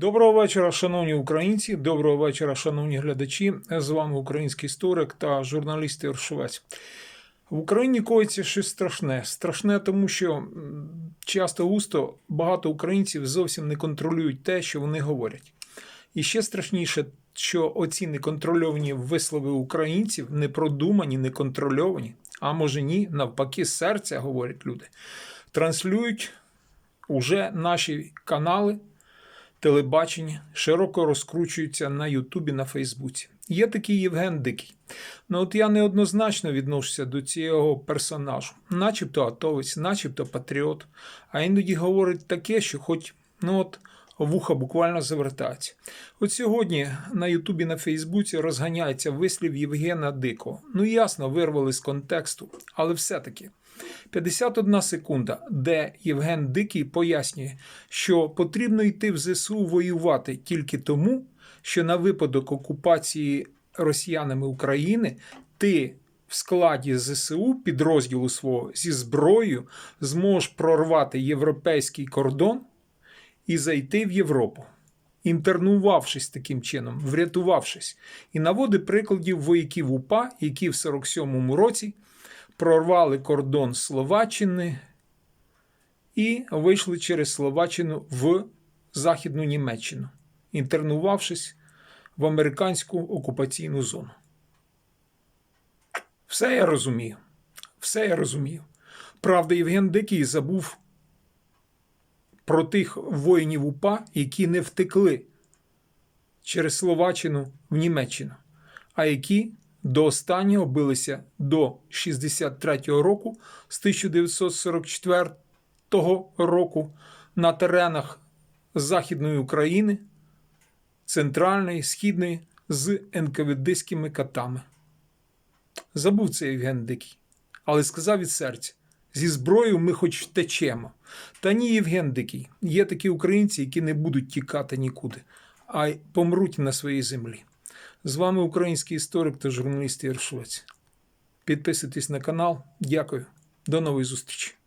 Доброго вечора, шановні українці. Доброго вечора, шановні глядачі. З вами український історик та журналіст Ігор Шовець. В Україні коїться щось страшне. Страшне, тому що часто густо багато українців зовсім не контролюють те, що вони говорять. І ще страшніше, що оці неконтрольовані вислови українців непродумані, неконтрольовані, а може ні, навпаки, серця говорять люди, транслюють уже наші канали телебачення широко розкручуються на Ютубі, на Фейсбуці. Є такий Євген Дикий. Ну от я неоднозначно відношуся до цього персонажу, начебто атовець, начебто патріот, а іноді говорить таке, що хоч ну от вуха буквально завертається. От сьогодні на Ютубі, на Фейсбуці розганяється вислів Євгена Дикого. Ну ясно, вирвали з контексту, але все-таки. 51 секунда, де Євген Дикий пояснює, що потрібно йти в ЗСУ воювати тільки тому, що на випадок окупації росіянами України ти в складі ЗСУ підрозділу свого зі зброєю зможеш прорвати європейський кордон і зайти в Європу. Інтернувавшись таким чином, врятувавшись, і наводить прикладів вояків УПА, які в 47-му році прорвали кордон Словаччини і вийшли через Словаччину в Західну Німеччину, інтернувавшись в американську окупаційну зону. Все я розумію. Все я розумію. Правда, Євген Дикий забув про тих воїнів УПА, які не втекли через Словаччину в Німеччину, а які до останнього билися до 63-го року з 1944 року на теренах Західної України, Центральної, Східної з НКВДськими катами. Забув це Євген Дикий, але сказав від серця: зі зброєю ми хоч втечемо. Та ні, Євген Дикий, є такі українці, які не будуть тікати нікуди, а й помруть на своїй землі. З вами український історик та журналіст Швець. Підписуйтесь на канал. Дякую. До нової зустрічі.